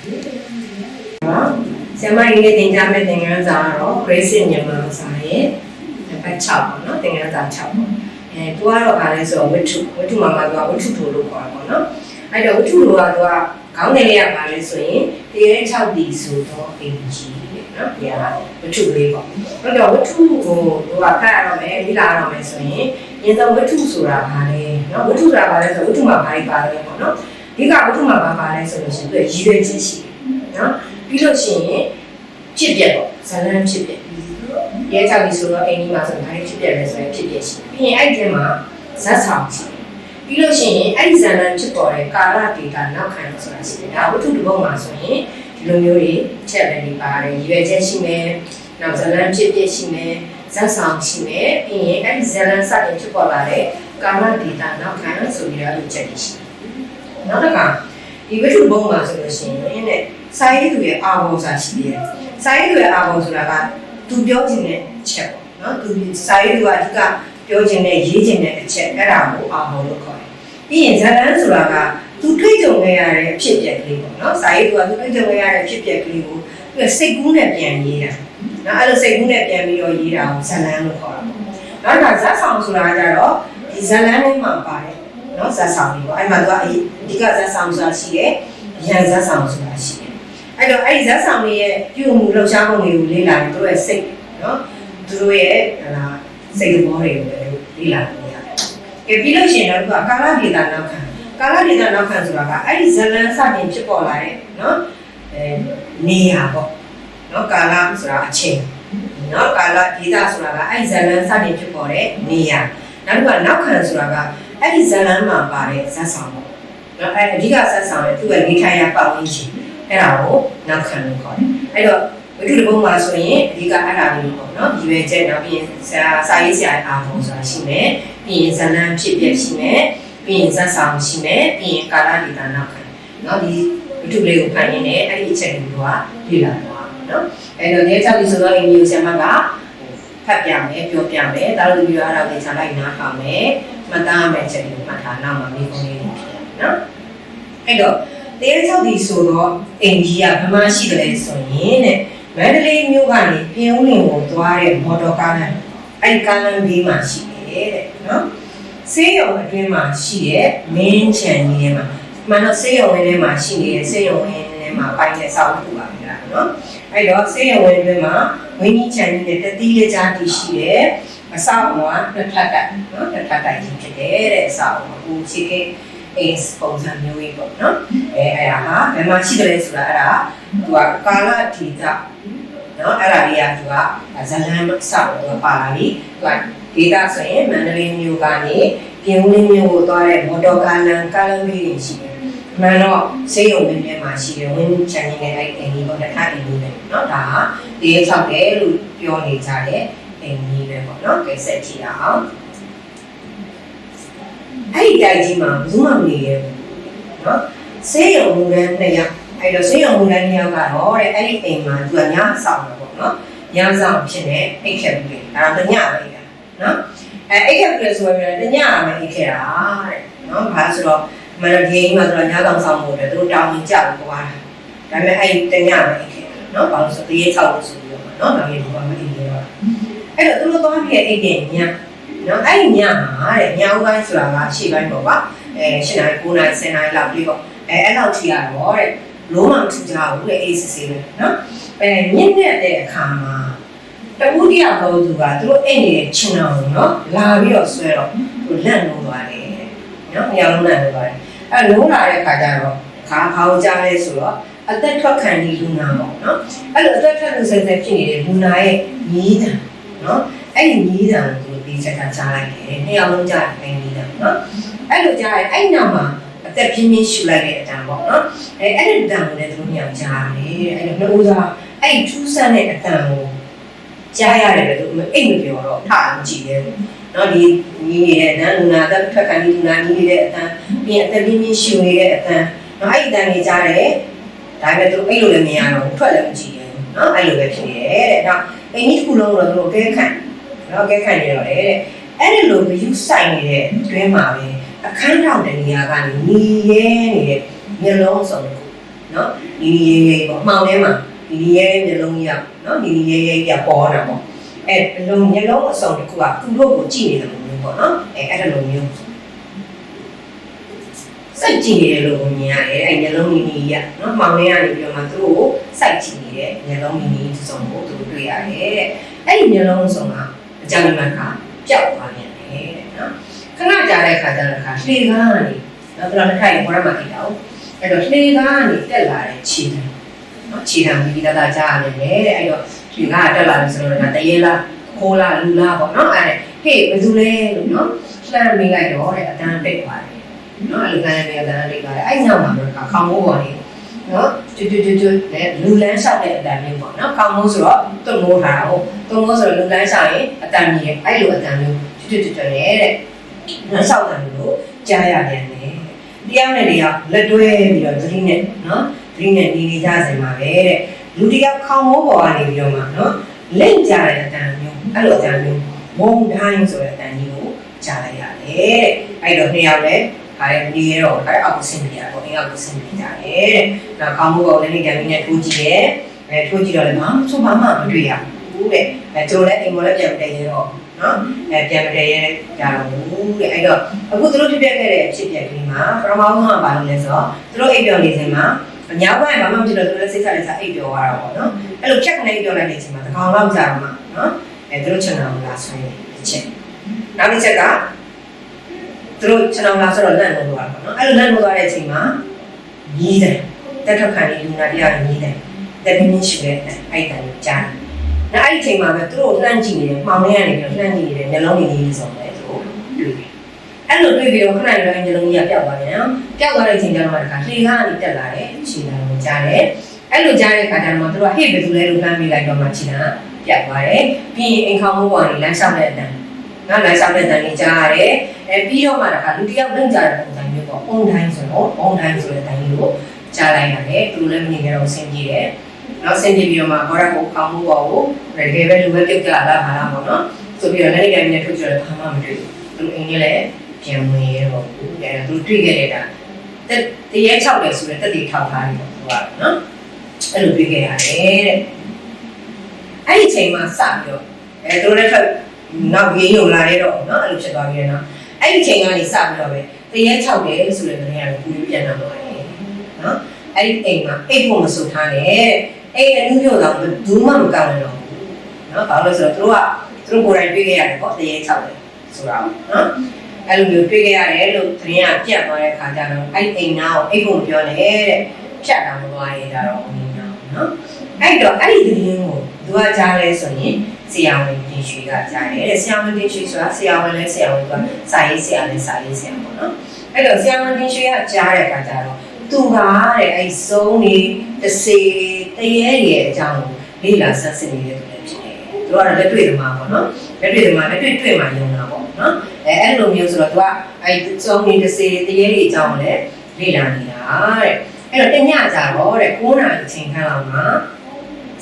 နော်ဆရာမကြီးရဲ့သင်ကြားမဲ့သင်ခန်းစာကတော့ Grace မြန်မာစာရဲ့နံပါတ်6ပေါ့နော်သင်ခန်းစာ6ပေါ့အဲသူကတော့ဗာလဲဆိုတော့ဝတ္ထုဝတ္ထုမှာမှာသူကဝတ္ထုထိုလို့ခေါ်တာပေါ့နော်အဲ့တော့ဝတ္ထုလိုကသူကခေါင်းငယ်လေးကဗာလဲဆိုရင်တရေ6တီဆိုတော့အင်ကြီးနော်ဒီကဝတ္ထုလေးပေါ့အဲ့တော့ဝတ္ထုကိုသူကဖတ်ရတော့မယ်လေ့လာရတော့မယ်ဆိုရင်ဉာဏ်သောဝတ္ထုဆိုတာဗာလဲနော်ဝတ္ထုဆိုတာဗာလဲဆိုဝတ္ထုမှာဘာတွေပါလဲပေါ့နော် ဒီကဝတ္ထုမှာဘာပါလဲဆိုလို့ရှိရင်သူရည်ရွယ်ချက်ရှိတယ်နော်ပြီးလို့ရှိရင်ဖြစ်ပြက်ပေါ့ဇာလန်းဖြစ်ပြက်ရဲချောက်ပြီဆိုတော့အိမ်ကြီးမှာဆိုရင်ဘာတွေဖြစ်ပြက်လဲဆိုရင်ဖြစ်ပြက်ရှိတယ်ပြီးရင်အဲ့ဒီထဲမှာဇက်ဆောင်ရှိတယ်ပြီးလို့ရှိရင်အဲ့ဒီဇာလန်းဖြစ်ပေါ်တဲ့ကာလဒေတာနောက်ခံဆိုတာရှိတယ်ဒါဝတ္ထုတစ်ပုဒ်မှာဆိုရင်ဒီလိုမျိုးတွေချက်ပဲနေပါတယ်ရွယ်ချက်ရှိမယ်နောက်ဇာလန်းဖြစ်ပြက်ရှိမယ်ဇက်ဆောင်ရှိမယ်ပြီးရင်အဲ့ဒီဇာလန်းစတင်ဖြစ်ပေါ်လာတဲ့ကာလဒေတာနောက်ခံဆိုပြီးတော့အဲ့လိုချက်တွေရှိတယ် နောက်တစ်ခါဒီဝတ္ထုဘုံမှာဆိုလို့ရှိရင်တဲ့စာရေးသူရဲ့အာဘောစာရှိတယ်စာရေးသူရဲ့အာဘောဆိုတာကသူပြောခြင်းတဲ့ချက်ပေါ့နော်သူစာရေးသူကအဓိကပြောခြင်းနဲ့ရေးခြင်းတဲ့အချက်အဲ့ဒါကိုအာဘောလို့ခေါ်တယ်ပြီးရင်ဇာလန်းဆိုတာကသူတွေ့ကြုံခဲ့ရတဲ့အဖြစ်အပျက်ကလေးပေါ့နော်စာရေးသူကသူတွေ့ကြုံခဲ့ရတဲ့အဖြစ်အပျက်ကလေးကိုသူကစိတ်ကူးနဲ့ပြန်ရေးတာနော်အဲ့လိုစိတ်ကူးနဲ့ပြန်ပြီးတော့ရေးတာကိုဇာလန်းလို့ခေါ်တာပေါ့နောက်တစ်ခါဇာဆောင်ဆိုတာကကြတော့ဒီဇာလန်းလေးမှာပါတယ် နော်ဇာဆောင်လေးပေါ့အဲ့မှာသူကအဓိကဇာဆောင်ဆိုတာရှိတယ်ရန်ဇာဆောင်ဆိုတာရှိတယ်အဲ့တော့အဲ့ဒီဇက်ဆောင်တွေရဲ့ပြုမှုလှုပ်ရှားမှုတွေကိုလေ့လာရင်သူတို့ရဲ့စိတ်နော်သူတို့ရဲ့ဟလာစိတ်သဘောတွေကိုလည်းလေ့လာနေရတယ်။ကြပြီးလို့ရှိရင်တော့သူကကာလဒေတာနောက်ခံကာလဒေတာနောက်ခံဆိုတာကအဲ့ဒီဇလန်းစတင်ဖြစ်ပေါ်လာတဲ့နော်အဲနေရာပေါ့နော်ကာလဆိုတာအချိန်နော်ကာလဒေတာဆိုတာကအဲ့ဒီဇလန်းစတင်ဖြစ်ပေါ်တဲ့နေရာနောက်တစ်ခုကနောက်ခံဆိုတာက အဲ့ဒီဇလန်းမှာပါတဲ့ဇက်ဆောင်ပေါ့နော်အဲ့အဓိကဇက်ဆောင်ရဲ့သူ့ရဲ့နေထိုင်ရာပတ်ဝန်းကျင်အဲ့ဒါကိုနောက်ခံလို့ခေါ်တယ်။အဲ့တော့ဝိတုတဘုံမှာဆိုရင်အဓိကအဲ့ဒါလေးပေါ့နော်။ရွယ်ချက်နောက်ပြီးရင်စာစာရေးဆရာအာဘုံဆိုတာရှိမယ်။ပြီးရင်ဇလန်းဖြစ်ပြရှိမယ်။ပြီးရင်ဇက်ဆောင်ရှိမယ်။ပြီးရင်ကာလဒေတာနောက်ခံ။နော်ဒီဝိတုလေးကိုဖတ်ရင်းနဲ့အဲ့ဒီအချက်တွေကိုကလေ့လာသွားနော်။အဲ့တော့ဒီချက်ပြီးဆိုတော့အင်ဂျီကိုဆရာမကဖတ်ပြမယ်ပြောပြမယ်။ဒါလို့ဒီရအောင်သင်ချလိုက်နားပါမယ်။ မှတ်သားမယ်ချက်တွေကိုမှတ်ထားနောက်မှမိကုန်းလေးတွေဖြစ်နော်။အဲ့တော့တရားချောက်ဒီဆိုတော့အင်ကြီးကဘယ်မှာရှိတယ်လဲဆိုရင်တဲ့မန္တလေးမြို့ကနေပြင်ဦးလင်ကိုသွားတဲ့မော်တော်ကားလမ်းအဲ့ဒီကားလမ်းဘေးမှာရှိတယ်တဲ့နော်ဆေးရုံအတွင်းမှာရှိတဲ့မင်းချန်ကြီးထဲမှာမှန်တော့ဆေးရုံဝင်းထဲမှာရှိနေတဲ့ဆေးရုံဝင်းထဲမှာပိုင်းတဲ့စောက်တူပါဗျာနော်အဲ့တော့ဆေးရုံဝင်းအတွင်းမှာဝင်းကြီးချန်ကြီးနဲ့တတိယကြားတည်ရှိတယ် အဆောက်အအုံကတစ်ထပ်တက်နော်တစ်ထပ်တက်ကြီးဖြစ်တယ်တဲ့အဆောက်အအုံကိုခြေက is ပုံစံမျိုးကြီးပေါ့နော်အဲအဲ့ဒါဟာဘယ်မှာရှိတယ်လဲဆိုတာအဲ့ဒါသူကကာလဒေတာနော်အဲ့ဒါလေးကသူကဇလန်ဆောက်တော့ပါလာပြီသူကဒေတာဆိုရင်မန္တလေးမြို့ကနေပြင်ဦးလေးမြို့ကိုသွားတဲ့မော်တော်ကားလမ်းကားလမ်းလေးတွေရှိတယ်မှန်တော့စေယုံဝင်းထဲမှာရှိတယ်ဝင်းချန်ကြီးနဲ့အဲ့အိမ်ကြီးပေါ့တစ်ခါအိမ်ကြီးပဲเนาะဒါဟာတရေချောက်တယ်လို့ပြောနေကြတဲ့ သင်ကြီးပဲပေါ့နော်ကဲဆက်ကြည့်အောင်အဲ့ဒီတိုက်ကြီးမှာဘူးမမနေရဲ့နော်ဆေးရုံဝန်ထမ်းနှစ်ယောက်အဲ့တော့ဆေးရုံဝန်ထမ်းနှစ်ယောက်ကတော့တဲ့အဲ့ဒီအိမ်မှာသူကညဆောင်တယ်ပေါ့နော်ညဆောင်ဖြစ်နေအိတ်ခက်ဘူးလေဒါတော့ညပဲနော်အဲအိတ်ခက်ဘူးလေဆိုရင်တညမှအိတ်ခက်တာတဲ့နော်ဘာဆိုတော့မရဂိမ်းမှာဆိုတော့ညဆောင်ဆောင်ဖို့အတွက်သူတို့တောင်းရင်ကြောက်ပွားတာဒါပေမဲ့အဲ့ဒီတညမှအိတ်ခက်နော်ဘာလို့ဆိုတရေ၆လို့ဆိုပြီးတော့နော်ဒါကြီးဘာမှမ အဲ့တော့သူတို့သွားပြီးအိတ်တဲ့ညနော်အဲ့ဒီညမှာတဲ့ညဦးပိုင်းဆိုတာကရှေ့ပိုင်းပေါ့ကွာအဲ၈နာရီ9နာရီ10နာရီလောက်ပြီးပေါ့အဲအဲ့လောက်ထိရတော့တဲ့လုံးဝမထူကြဘူးလေအေးစစ်စစ်ပဲနော်အဲညစ်တဲ့အခါမှာတဝုတ္တရဘောသူကသူတို့အိတ်နေတဲ့ချင်းအောင်နော်လာပြီးတော့ဆွဲတော့သူလန့်လို့သွားတယ်နော်ညလုံးလန့်လို့သွားတယ်အဲလုံးလာတဲ့အခါကျတော့ခါခါကိုကြားလဲဆိုတော့အသက်ထွက်ခံဒီလူနာပေါ့နော်အဲ့လိုအသက်ထွက်လူစဲစဲဖြစ်နေတဲ့လူနာရဲ့ညီးတံ နော်အဲ့ဒီညီးတံကိုဒီချက်ကကြားလိုက်တယ်နှစ်ယောက်လုံးကြားတယ်ညီးတံနော်အဲ့လိုကြားရင်အဲ့နောက်မှာအသက်ပြင်းပြင်းရှူလိုက်တဲ့အတန်ပေါ့နော်အဲအဲ့ဒီတန်ကိုလည်းသူတို့ညောင်ကြားတယ်အဲ့လိုမျိုးသားအဲ့ထူးဆန်းတဲ့အတန်ကိုကြားရတယ်လေသူအိတ်မပြောတော့ထားမကြည့်ရဲဘူးနော်ဒီညီးနေတဲ့နန်းလူနာသက်ထွက်ခံဒီလူနာညီးနေတဲ့အတန်ပြီးရင်အသက်ပြင်းပြင်းရှူနေတဲ့အတန်နော်အဲ့ဒီတန်ကြီးကြားတယ်ဒါပေမဲ့သူအဲ့လိုလည်းမရတော့ဘူးထွက်လည်းမကြည့်ရဲဘူးနော်အဲ့လိုပဲဖြစ်နေတယ်တဲ့နောက် အိမ်ကြီးတစ်ခုလုံးတော့သူတို့အကဲခန့်နော်အကဲခန့်နေတော့လေတဲ့အဲ့ဒီလိုမယူဆိုင်နေတဲ့အတွင်းမှာပဲအခန်းထောင်တဲ့နေရာကနေညီရဲနေတဲ့မျက်လုံးစုံတစ်ခုနော်ဒီဒီရဲရဲပေါ့အမှောင်ထဲမှာဒီဒီရဲရဲမျက်လုံးကြီးอ่ะနော်ဒီဒီရဲရဲကြီးကပေါ်တာပေါ့အဲလုံးမျက်လုံးအစုံတစ်ခုကသူတို့ကိုကြည့်နေတယ်လို့မျိုးပေါ့နော်အဲအဲ့ဒါလိုမျိုး စိုက်ကြည့်နေတယ်လို့မြင်ရတယ်အဲမျက်လုံးကြီးကြီးอ่ะနော်မှောင်ထဲကနေပြီးတော့မှသူတို့ကိုစိုက်ကြည့်နေတယ်မျက်လုံးကြီးကြီးတစ်စုံကိုသူတို့တွေ့ရတယ်တဲ့အဲ့ဒီမျက်လုံးအစုံကအကြမ်းမှန်ကပျောက်သွားနေတယ်တဲ့နော်ခဏကြာတဲ့ခါကျတော့ခါလှေကားကနေနော်သူတို့တစ်ခါရင်ဘောရမှာကြည့်တာအဲ့တော့လှေကားကနေတက်လာတဲ့ခြေတံနော်ခြေတံပြီးတသားကြားရတယ်တဲ့အဲ့တော့ဒီကတက်လာပြီဆိုတော့ဒါတရေလားခိုးလားလူလားပေါ့နော်အဲ့ဟေ့ဘယ်သူလဲလို့နော်လှမ်းမိလိုက်တော့တဲ့အတန်းပိတ်သွားတယ် နော်အဲ့လိုကန်းနေအတန်းပိတ်သွားတယ်အဲ့ညောင်မှာတော့ခေါင်းမိုးပေါ်နေနော်တူတူတူတူနဲ့လူလန်းလျှောက်တဲ့အတန်းမျိုးပေါ့နော်ခေါင်းမိုးဆိုတော့တွမိုးထားတာဟုတ်တွမိုးဆိုတော့လူလန်းလျှောက်ရင်အတန်းကြီးအဲ့လိုအတန်းမျိုးတူတူတူတူနဲ့တဲ့လမ်းလျှောက်တယ်လို့ကြားရပြန်တယ်တရားနဲ့တရားလက်တွဲပြီးတော့သတိနဲ့နော်သတိနဲ့နေနေကြစင်ပါပဲတဲ့လူတယောက်ခေါင်းမိုးပေါ်ကနေပြီးတော့မှနော်လက်ကြတဲ့အတန်းမျိုးအဲ့လိုအတန်းမျိုးမုံတိုင်းဆိုတဲ့အတန်းကြီးကိုကြားလိုက်ရတယ်တဲ့အဲ့တော့နှစ်ယောက်လည်း ဒါလည်းဒီရောဒါအောက်ဆင်းပြရတော့အင်းအောက်ဆင်းပြကြတယ်တဲ့။နောက်ခေါင်းမိုးပေါ်လည်းနေကြပြီးနဲ့ထိုးကြည့်ရဲ။အဲထိုးကြည့်တော့လည်းဘာမှဆိုဘာမှမတွေ့ရဘူးတဲ့။အဲတို့လည်းအိမ်ပေါ်လည်းပြန်မတည့်ရတော့နော်။အဲပြန်မတည့်ရကြတော့ဘူးတဲ့။အဲ့တော့အခုသူတို့ဖြစ်ပြခဲ့တဲ့အဖြစ်အပျက်ကလေးမှာပထမဆုံးကဘာလို့လဲဆိုတော့သူတို့အိပ်ပျော်နေစဉ်မှာအများပိုင်းဘာမှမဖြစ်တော့သူတို့စိတ်ချလက်ချအိပ်ပျော်သွားတာပေါ့နော်။အဲ့လိုဖြတ်ကနေအိပ်ပျော်လိုက်နေချိန်မှာတကောင်လောက်ကြာတော့မှနော်။အဲသူတို့ချန်နယ်ကိုလာဆွဲနေတစ်ချက်။နောက်တစ်ချက်က သူတို့ခြံအောင်လာဆိုတော့လန့်လို့သွားတာပေါ့နော်အဲ့လိုလန့်လို့သွားတဲ့အချိန်မှာမြည်တယ်တက်ထက်ခံနေလူနာတရားမြည်တယ်တက်ပြင်းရှိတဲ့အဲ့တန်ကိုကြားတယ်နောက်အဲ့ဒီအချိန်မှာပဲသူတို့လှမ်းကြည့်နေတယ်မှောင်ထဲကနေပြီးလှမ်းကြည့်နေတယ်မျက်လုံးတွေကြီးဆိုတော့သူတို့တွေ့တယ်အဲ့လိုတွေ့ပြီးတော့ခဏလေးမျက်လုံးကြီးကပျောက်သွားတယ်နော်ပျောက်သွားတဲ့အချိန်ကျတော့မှတခါလှေကားကနေတက်လာတယ်ခြေတံကိုကြားတယ်အဲ့လိုကြားတဲ့ခါကျတော့သူတို့ကဟေ့ဘယ်သူလဲလို့လှမ်းမိလိုက်တော့မှခြေတံပြတ်သွားတယ်ပြီးရင်အိမ်ခေါင်းမိုးပေါ်ကနေလမ်းလျှောက်တဲ့အတန် နော်လမ်းလျှောက်တဲ့အတန်ကြီးကြားရတယ်အဲပြီးတော့မှတခါလူတစ်ယောက်လုံကြတဲ့ပုံစံမျိုးပေါ့အုံတိုင်းဆိုတော့အုံတိုင်းဆိုတဲ့အတိုင်းကိုကြားလိုက်ရတယ်သူလည်းမနေကြတော့ဆင်းပြေတယ်နောက်ဆင်းပြေပြီးတော့မှဘောရကိုခေါင်းမိုးပေါ်ကိုတကယ်ပဲလူပဲပြုတ်ကြလာတာပါလားပေါ့နော်ဆိုပြီးတော့လည်းလည်းနဲ့ထုတ်ကြတယ်ဘာမှမတွေ့ဘူးသူအင်းကြီးလည်းပြန်ဝင်ရတော့ဘူးအဲသူတွေ့ခဲ့တဲ့တာတက်တရေ၆တယ်ဆိုတော့တက်တီထောက်ထားတယ်ပေါ့သူကနော်အဲ့လိုတွေ့ခဲ့ရတယ်တဲ့အဲ့ဒီချိန်မှာစပြီးတော့အဲသူလည်းထပ် နောက်ရေးရုံလာရတော့နော်အဲ့လိုဖြစ်သွားပြီးတော့အဲ့ဒီချိန်ကနေစပြီးတော့ပဲတရေ၆တယ်ဆိုတဲ့နေရာကိုပူပြန်လာတော့တယ်နော်အဲ့ဒီအိမ်မှာအိတ်ဖို့မဆိုထားနဲ့အိမ်အနုပြုတ်တော့ဘူးမှမကောင်းတော့ဘူးနော်ဘာလို့လဲဆိုတော့သူတို့ကသူတို့ကိုယ်တိုင်တွေ့ခဲ့ရတယ်ပေါ့တရေ၆တယ်ဆိုတာနော်အဲ့လိုမျိုးတွေ့ခဲ့ရတယ်လို့သတင်းကပြတ်သွားတဲ့ခါကျတော့အဲ့အိမ်နာကိုအိတ်ဖို့ပြောတယ်တဲ့ဖြတ်တာမသွားရကြတော့ဘူးနော် အဲ့တော့အဲ့ဒီသတင်းကိုသူကကြားလဲဆိုရင်ဆရာဝန်တင်ရွှေကကြားတယ်တဲ့ဆရာဝန်တင်ရွှေဆိုတာဆရာဝန်လဲဆရာဝန်ကစာရေးဆရာလဲစာရေးဆရာပေါ့နော်အဲ့တော့ဆရာဝန်တင်ရွှေကကြားတဲ့အခါကျတော့သူကတဲ့အဲ့စုံနေတစေတရေရဲ့အကြောင်းကိုလေ့လာဆက်စစ်နေတဲ့သူလည်းဖြစ်တယ်သူကတော့လက်တွေ့သမားပေါ့နော်လက်တွေ့သမားလက်တွေ့တွေ့မှယုံတာပေါ့နော်အဲအဲ့လိုမျိုးဆိုတော့သူကအဲ့စုံနေတစေတရေရဲ့အကြောင်းကိုလည်းလေ့လာနေတာတဲ့အဲ့တော့တညကြတော့တဲ့9နာရီချိန်ခန့်လောက်မှာ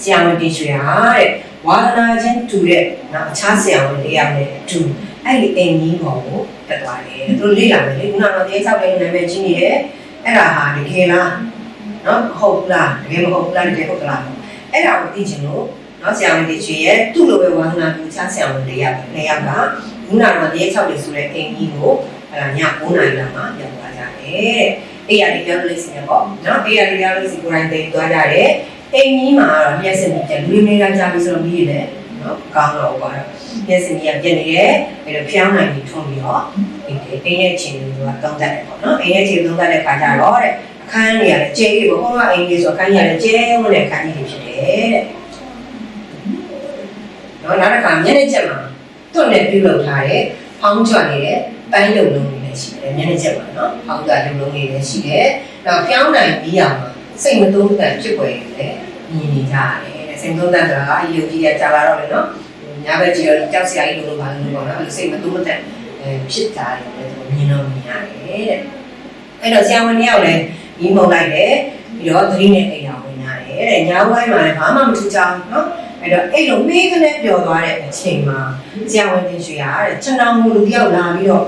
ဆရာဝန်တင်ရွှေဟာတဲ့ဝါသနာချင်းတူတဲ့နောက်အခြားဆရာဝန်တရားနဲ့အတူအဲ့ဒီအိမ်ကြီးပေါ်ကိုတက်သွားတယ်သူလေ့လာမယ်လေခုနကတော့တရားချောက်တဲ့နာမည်ကြီးနေတယ်အဲ့ဒါဟာတကယ်လားနော်ဟုတ်ဘူးလားတကယ်မဟုတ်ဘူးလားတကယ်ဟုတ်သလားအဲ့ဒါကိုသိချင်လို့နော်ဆရာဝန်တင်ရွှေရဲ့သူ့လိုပဲဝါသနာတူအခြားဆရာဝန်တရားနေရာကခုနကတော့တရားချောက်တယ်ဆိုတဲ့အိမ်ကြီးကိုအဲ့ဒါည9နာရီလောက်မှာရောက်သွားကြတယ်တဲ့အေးရဒီပြောလို့စီရပေါ့နော်အေးရဒီပြောလို့စီကိုယ်တိုင်တိတ်သွားကြတယ် အိမ်ကြီးမှာတော့မျက်စိနဲ့ပြန်လူနေကြကြပြီဆိုတော့ပြီးရတယ်နော်ကောင်းတော့ပါတော့မျက်စိနဲ့ပြန်နေရဲအဲ့တော့ဖျောင်းနိုင်ပြီးထုံပြီးတော့ဒီအိမ်ရဲ့ချင်းတွေကတောင်းတတ်တယ်ပေါ့နော်အိမ်ရဲ့ချင်းတောင်းတတ်တဲ့ခါကျတော့တဲ့အခန်းကြီးရတယ်ကျဲကြီးပေါ့ဟောကအိမ်ကြီးဆိုအခန်းကြီးရတယ်ကျဲဝန်းတဲ့အခန်းကြီးတွေဖြစ်တယ်တဲ့နော်နောက်တစ်ခါမျက်နှာချက်မှာတွန့်နဲ့ပြုလုပ်ထားတဲ့ဖောင်းချနေတဲ့ပန်းလုံလုံးတွေလည်းရှိတယ်မျက်နှာချက်မှာနော်ဖောင်းချလုံလုံးတွေလည်းရှိတယ်နောက်ဖျောင်းနိုင်ပြီးရမှာ စိတ်မသုံးသပ်ဖြစ်ွယ်တယ်မြင်နေကြရတယ်တဲ့စိတ်သုံးသပ်ဆိုတာအယုတ်ကြီးရကြာလာတော့လေနော်ညာဘက်ကြည့်တော့ကြောက်စရာကြီးလို့လို့ပါလို့ပေါ့နော်စိတ်မသုံးသပ်အဲဖြစ်တာတယ်သူမြင်တော့မြင်ရတယ်တဲ့အဲ့တော့ဆရာဝန်တယောက်လည်းညီမုံလိုက်တယ်ပြီးတော့သတိနဲ့အိမ်တော်ဝင်ရတယ်တဲ့ညာဘက်မှာလည်းဘာမှမထူးခြားနော်အဲ့တော့အဲ့လိုမေးကနေပျော်သွားတဲ့အချိန်မှာဆရာဝန်တင်ရွှေရတဲ့ခြံတော်မူလူတယောက်လာပြီးတော့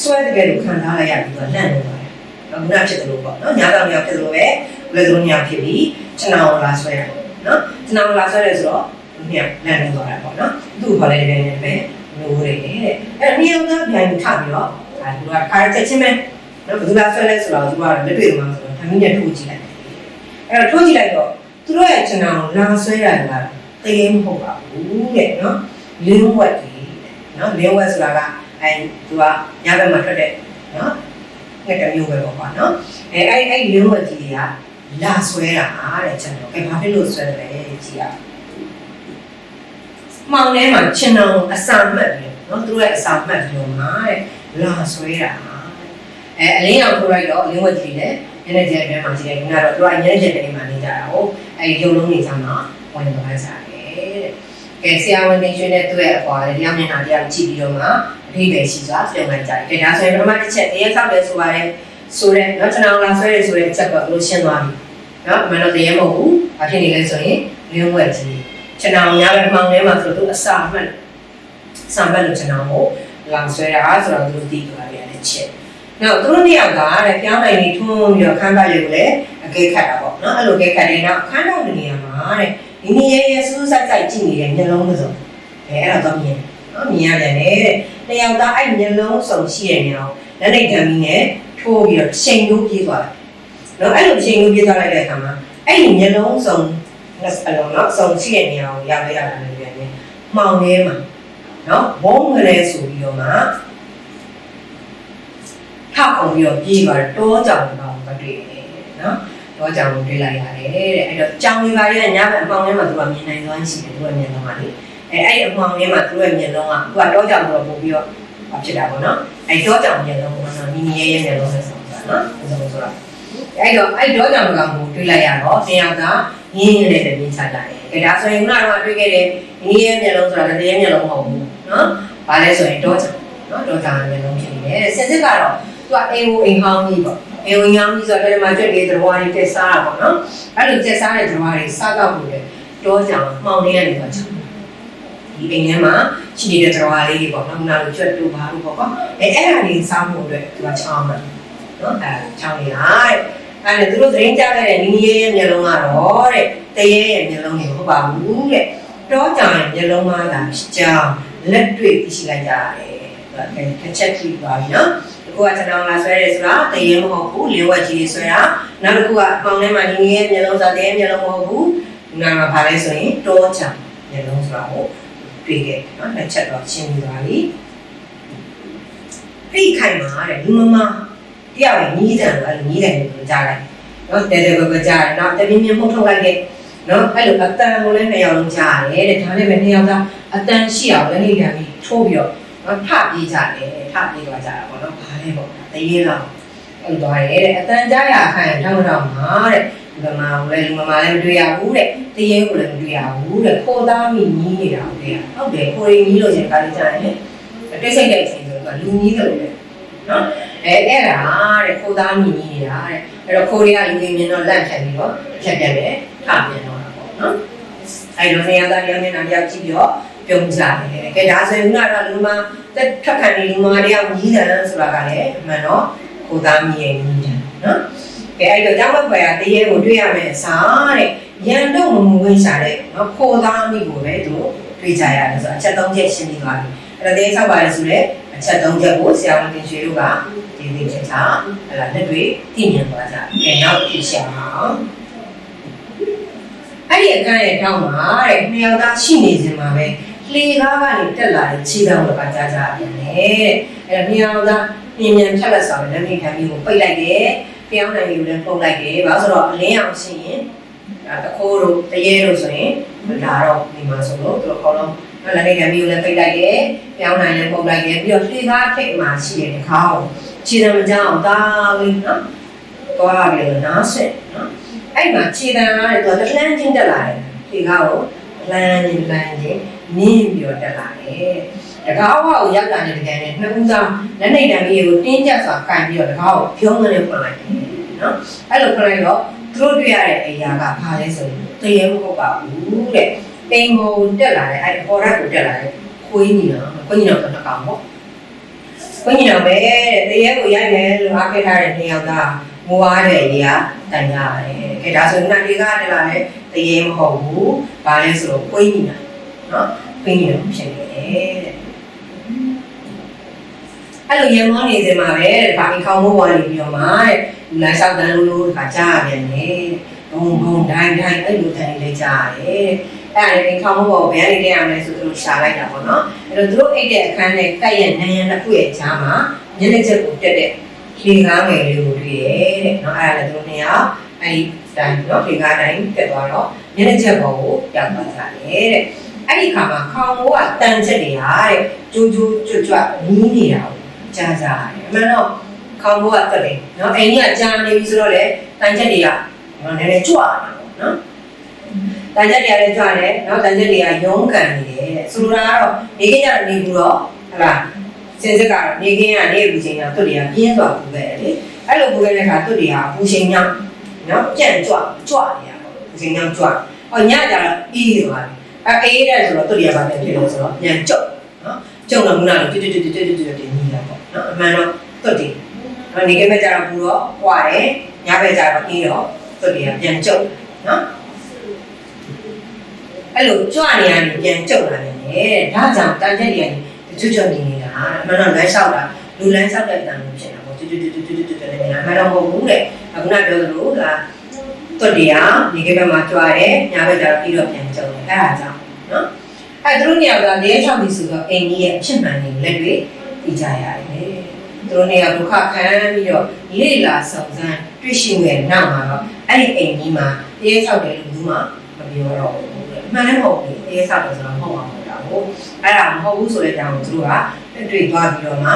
ဆွဲတကယ်လို့ခံထားလိုက်ရပြီးတော့လန့်နေပါတယ်ခုနဖြစ်တယ်လို့ပေါ့နော်ညာတော်တယောက်ဖြစ်တယ်လို့ပဲ ဘယ်လိုညဖြစ်ပြီးခြေနောင်လာဆွဲတာနော်ခြေနောင်လာဆွဲတယ်ဆိုတော့ညလန်နေသွားတာပေါ့နော်သူ့ခေါ်လိုက်တဲ့နေပဲနိုးရတယ်တဲ့အဲ့မြေအောင်သားပြန်ထပြီးတော့ဒါသူကခါချက်ချင်းပဲနော်ဘယ်သူလာဆွဲလဲဆိုတော့သူကလက်တွေ့မှာဆိုတော့ဓာမီနဲ့ထိုးကြည့်လိုက်အဲ့တော့ထိုးကြည့်လိုက်တော့သူတို့ရဲ့ခြေနောင်လာဆွဲတာကတကယ်မဟုတ်ပါဘူးတဲ့နော်လင်းဝက်ကြီးနော်လင်းဝက်ဆိုတာကအဲသူကညဘက်မှာထွက်တဲ့နော်ငှက်တမျိုးပဲပေါ့ကွာနော်အဲအဲ့အဲ့လင်းဝက်ကြီးတွေက လာဆွဲတာတဲ့ကျွန်တော်အဲဘာဖြစ်လို့ဆွဲတယ်လဲကြည့်ရမောင်ထဲမှာချင်အောင်အစာမှတ်ပြီးနော်သူတို့ရဲ့အစာမှတ်ပြီးတော့မှာတဲ့လာဆွဲတာအဲအလင်းအောင်ထိုးလိုက်တော့အလင်းဝက်ကြီးလည်းညနေကျတဲ့မှာကြည့်တယ်ငါတော့သူကညနေကျတဲ့မှာနေကြတာဟုတ်အဲရုပ်လုံးနေကြမှာဝင်သွားကြတယ်တဲ့ကဲဆရာဝန်နေရွှေနဲ့သူ့ရဲ့အကွာလည်းတရားမျက်နှာတရားကြည့်ပြီးတော့မှအထိပ္ပယ်ရှိစွာပြောင်းလိုက်ကြတယ်ကဲဒါဆိုရင်ပထမတစ်ချက်တရားဆောက်တယ်ဆိုပါလေဆိုတဲ့နော်ကျွန်တော်လာဆွဲတယ်ဆိုတဲ့အချက်တော့လို့ရှင်းသွားပြီ နော်အမှန်တော့တရားမဟုတ်ဘူးဘာဖြစ်နေလဲဆိုရင်လင်းဝက်ကြီးကျွန်တော်ညာဘက်မှောင်ထဲမှာဆိုတော့သူအစာမှတ်စာမှတ်လို့ကျွန်တော်ကိုလောင်ဆွဲတာဆိုတော့သူသိသွားတယ်တဲ့ချက်နောက်သူတို့နှစ်ယောက်ကတဲ့ပြောင်းနိုင်နေထွန်းပြီးတော့ခန်းပတ်ရုပ်လည်းအကဲခတ်တာပေါ့နော်အဲ့လိုကဲခတ်တယ်နောက်ခန်းတော်နေရာမှာတဲ့ဒီနေရာရဲ့စူးစိုက်စိုက်ကြည့်နေတဲ့မျက်လုံးတစ်စုံအဲအဲ့တော့မြင်နော်မြင်ရတယ်တဲ့နှစ်ယောက်သားအဲ့မျက်လုံးစုံရှိတဲ့နေရာလက်နဲ့ဓာမီနဲ့ထိုးပြီးတော့ချိန်လို့ပြေးသွားတယ် နော်အဲ့လိုချိန်လို့ပြေးသွားလိုက်တဲ့အခါမှာအဲ့ဒီမျက်လုံးစုံလက်အလုံးနော်စုံရှိတဲ့နေရာကိုရောက်ရတာလည်းပြန်နေမှောင်ထဲမှာနော်ဘုံကလေးဆိုပြီးတော့မှထောက်အောင်ပြီးတော့ပြေးသွားတောကြောင်ကောင်မတွေ့နဲ့နော်တောကြောင်ကိုတွေ့လိုက်ရတယ်တဲ့အဲ့တော့ကြောင်တွေပါရညဘက်အပေါင်းထဲမှာသူကမြင်နိုင်သွားရှိတယ်သူကမြင်တော့မှလေအဲအဲ့အပေါင်းထဲမှာသူရဲ့မျက်လုံးကသူကတောကြောင်တော့ပို့ပြီးတော့ဖြစ်တာပေါ့နော်အဲတောကြောင်မျက်လုံးကနော်မိမိရဲ့ရဲ့မျက်လုံးနဲ့ဆောင်တာနော်ဆိုတော့ဆိုတော့ အဲ့တော့အဲ့တောကြောင်ကောင်ကိုတွေ့လိုက်ရတော့တင်ယောက်ကရင်းရင်းနဲ့မြင်ချလာတယ်အဲဒါဆိုရင်ခုနကတော့တွေ့ခဲ့တဲ့မိမိရဲ့မျက်လုံးဆိုတာလည်းတည်းမျက်လုံးမဟုတ်ဘူးနော်ဘာလဲဆိုရင်တောကြောင်နော်တောကြောင်မျက်လုံးဖြစ်နေတယ်စစ်စစ်ကတော့သူကအိမ်ကိုအိမ်ဟောင်းကြီးပေါ့အိမ်ဝင်ရောင်းကြီးဆိုတော့ဒီမှာကျွတ်လေးသတော်ဝါးတွေတက်စားတာပေါ့နော်အဲ့လိုတက်စားတဲ့သတော်ဝါးတွေစားတော့ဘူးလေတောကြောင်မှောင်နေရတယ်ပေါ့ချောင်းဒီအိမ်ထဲမှာရှိနေတဲ့သတော်ဝါးလေးတွေပေါ့နော်ခုနကကျွတ်တူပါလို့ပေါ့ကွာအဲအဲ့ဒါလေးစားဖို့အတွက်သူကချောင်းမှာနော်အဲချောင်းနေတာတဲ့ အဲ့ဒါသူတို့သတင်းကြားခဲ့တဲ့နီနီရဲ့ရဲ့မျက်လုံးကတော့တဲ့တရေရဲ့မျက်လုံးတွေမဟုတ်ပါဘူးတဲ့တောကြောင်ရဲ့မျက်လုံးမှာသာကြောင်လက်တွေ့သိရှိလိုက်ကြရတယ်တစ်ချက်ကြည့်ပါပြီနော်တစ်ခုကကျွန်တော်လာဆွဲရဲဆိုတာတရေမဟုတ်ဘူးလေဝက်ကြီးဆွဲတာနောက်တစ်ခုကပေါင်ထဲမှာဒီငယ်မျက်လုံးစားတဲ့မျက်လုံးမဟုတ်ဘူးနာမှာပါလဲဆိုရင်တောချံမျက်လုံးဆိုတာကိုတွေ့ခဲ့နော်နှစ်ချက်တော့ရှင်းပြီးသွားပြီဖိခိုင်မှာတဲ့လူမမ တယောက်ရဲ့ညီးတယ်လို့အဲ့လိုညီးတယ်လို့ကြားလိုက်နော်တဲတဲဘဘကြားတယ်နော်တပြင်းပြင်းမှုတ်ထုတ်လိုက်တဲ့နော်အဲ့လိုအတန်ကိုလည်းနှစ်ယောက်လုံးကြားရတယ်တဲ့ဒါနဲ့ပဲနှစ်ယောက်သားအတန်ရှိအောင်လည်းနေပြန်ပြီးထိုးပြီးတော့နော်ထပြေးကြတယ်ထပြေးသွားကြတာပေါ့နော်ဘာလဲပေါ့တရေလောက်အဲ့လိုသွားရဲတဲ့အတန်ကြားရခိုင်ထောင်းထောင်းမှာတဲ့ဒီမှာလည်းလူမမလည်းမတွေ့ရဘူးတဲ့တရေကိုလည်းမတွေ့ရဘူးတဲ့ခိုးသားမိညီးနေတာဟုတ်တယ်ဟုတ်တယ်ခိုးရင်းညီးလို့ရှင်ကားလေးကြားရင်တိတ်ဆိတ်တဲ့အချိန်ဆိုတော့လူကြီးတယ်လေနော် အဲအဲ့ဒါတဲ့ခိုးသားမိညီးနေတာတဲ့အဲ့တော့ခိုးရကလူကြီးမြင်တော့လန့်ဖြတ်ပြီးတော့ဖြတ်ပြတ်တယ်ထပြန်တော့တာပေါ့နော်အဲ့တော့နေရာသားရောင်းနေတာကြောက်ကြည့်ပြီးတော့ပြုံးကြတယ်ကဲဒါဆိုရင်ကတော့လူမတက်ထက်ခံနေလူမတရားညီးတယ်ဆိုတာကလည်းအမှန်တော့ခိုးသားမိရဲ့ညီးတယ်နော်ကဲအဲ့တော့ကြောက်ဘက်ကွယ်ကတရေကိုတွေ့ရမယ်အစားတဲ့ရန်တော့မမှုဝင်ရှာတဲ့နော်ခိုးသားမိကိုပဲသူတွေ့ကြရတယ်ဆိုတော့အချက်၃ချက်ရှင်းပြီးသွားပြီအဲ့တော့တင်းဆောက်ပါလေဆိုတော့အချက်၃ချက်ကိုဆရာဝန်တင်ရွှေတို့က ဒီဒီချက်ချအဲ့ဒါလက်တွေ့သိမြင်သွားကြတယ်ကဲနောက်ဖြစ်ရှာအောင်အဲ့ဒီအခန်းရဲ့တောင်းမှာတဲ့နှစ်ယောက်သားရှိနေစဉ်မှာပဲလေကားကနေတက်လာတဲ့ခြေတောင်းကကြားကြပြန်တယ်တဲ့အဲ့တော့နှစ်ယောက်သားပြင်မြန်ဖြတ်လက်ဆောင်လက်မိခံပြီးကိုပိတ်လိုက်တယ်ပြောင်းနိုင်ယူလည်းပုံလိုက်တယ်ဘာလို့ဆိုတော့အလင်းအောင်ရှိရင်အဲတခိုးတို့တရေတို့ဆိုရင်လာတော့ဒီမှာဆိုလို့သူတို့ခေါ်တော့လက်မိခံပြီးကိုလည်းပိတ်လိုက်တယ်ပြောင်းနိုင်လည်းပုံလိုက်တယ်ပြီးတော့လေကားထိတ်မှာရှိတဲ့တစ်ခါအောင် ခြေတော်မကြောင်တာလေးနော်သွားပြီးတော့နားဆက်နော်အဲ့မှာခြေတံကားတွေတော့တလန်းချင်းတက်လာတယ်ဒီကားကိုလမ်းချင်းလမ်းချင်းနင်းပြီးတော့တက်လာတယ်တကားဝါကိုရောက်တာနဲ့တကယ်နဲ့နှစ်ဦးသားလက်နေတံကြီးကိုတင်းကျပ်စွာကန်ပြီးတော့တကားကိုဖြုံးကနေဖွင့်လိုက်တယ်နော်အဲ့လိုဖွင့်လိုက်တော့သူတို့တွေ့ရတဲ့အရာကဘာလဲဆိုရင်တရေမဟုတ်ပါဘူးတဲ့တိမ်ကိုတက်လာတဲ့အဲ့ပေါ်ရက်ကိုတက်လာတဲ့ခွေးညီနော်ခွေးညီနော်တော့တစ်ကောင်ပေါ့ ခွေးညီနော်ပဲတရေကိုရိုက်မယ်လို့အားခဲ့ထားတဲ့နေရာကငိုရတဲ့ရေကတန်ရတယ်အဲဒါဆိုရင်လေကတက်လာတဲ့တရေမဟုတ်ဘူးဘာလဲဆိုတော့ပွင့်နေတာနော်ပွင့်နေတာဖြစ်နေတယ်တဲ့အဲ့လိုရေမောနေစင်မှာပဲတဲ့ဘာဒီခေါင်းမိုးပေါ်နေပြီးတော့မှတဲ့လူလမ်းလျှောက်တန်းလို့လို့ခါကြားရပြန်တယ်ဘုံဘုံတိုင်းတိုင်းအဲ့လိုတိုင်းလေးကြားရတယ် အဲ့ဒါလေခေါင်းမိုးပေါ်ဘယ်ကနေတက်ရမလဲဆိုသူတို့ရှာလိုက်တာပေါ့နော်အဲ့တော့သူတို့အိတ်တဲ့အခန်းနဲ့ကပ်ရဲ့နန်းရံတစ်ခုရဲ့ကြားမှာညနေချက်ကိုတက်တဲ့လေကားငယ်လေးကိုတွေ့ရဲ့တဲ့နော်အဲ့ဒါလည်းသူတို့နေရာအဲ့ဒီတိုင်းနော်လေကားတိုင်းတက်သွားတော့ညနေချက်ပေါ်ကိုရောက်သွားကြတယ်တဲ့အဲ့ဒီခါမှာခေါင်းမိုးကတန်ချက်တွေဟာတဲ့ကျိုးကျိုးကြွကြွနီးနေတာကိုကြားကြရတယ်အမှန်တော့ခေါင်းမိုးကတက်တယ်နော်အိမ်ကြီးကကြားနေပြီဆိုတော့လေတန်ချက်တွေကနော်နည်းနည်းကြွနေတာပေါ့နော် တန်ချက်တွေကလည်းကြွတယ်နော်တန်ချက်တွေကရုံးကန်နေတယ်တဲ့ဆိုလိုတာကတော့နေခင်းကြတော့နေဘူးတော့ဟလာစင်စစ်ကတော့နေခင်းကနေဘူးချိန်ကသူ့တွေကပြင်းသွားဘူးပဲလေအဲ့လိုဘူးခဲ့တဲ့အခါသူ့တွေကဘူးချိန်ညောင်းနော်ကြံ့ကြွကြွနေရပါဘူးချိန်ညောင်းကြွဟောညကြတော့အေးသွားတယ်အဲအေးတဲ့ဆိုတော့သူ့တွေကဘာဖြစ်ဖြစ်လို့ဆိုတော့ညံကြုတ်နော်ကြုံတော့ခုနကတွတ်တွတ်တွတ်တွတ်တွတ်တွတ်နေနေတာပေါ့နော်အမှန်တော့သူ့တွေနော်နေခင်းပဲကြတော့ဘူးတော့ကြွတယ်ညဘက်ကြတော့အေးတော့သူ့တွေကပြန်ကြုတ်နော် အဲ့လိုကြွနေရတယ်ပြန်ကြုတ်လာတယ်တဲ့ဒါကြောင့်တန်ချက်တွေကနေချွတ်ချွတ်နေနေတာအမှန်တော့လမ်းလျှောက်တာလူလမ်းလျှောက်တဲ့တန်လို့ဖြစ်တာပေါ့တူတူတူတူတူတူတူနေတာအမှန်တော့မဟုတ်ဘူးတဲ့အခုနပြောသလိုဒါတွတ်တရားဒီကိစ္စမှာကြွားတယ်ညာဘက်ကျတော့ပြီးတော့ပြန်ကြုတ်တယ်အဲ့ဒါကြောင့်နော်အဲ့သူတို့နေရာကလေးချောက်ပြီဆိုတော့အိမ်ကြီးရဲ့အဖြစ်မှန်နေလက်တွေပြီးကြရတယ်သူတို့နေရာဒုက္ခခံပြီးတော့လေလာဆောင်စမ်းတွေ့ရှိမဲ့နောက်မှာတော့အဲ့ဒီအိမ်ကြီးမှာလေးချောက်တယ်လို့ဘူးမှမပြောတော့ဘူး မှန်လည်းမဟုတ်ဘူးအေးဆောက်တယ်ဆိုတော့မဟုတ်ပါဘူးဒါကိုအဲ့ဒါမဟုတ်ဘူးဆိုတဲ့အကြောင်းကိုသူတို့ကတွေ့သွားပြီးတော့မှ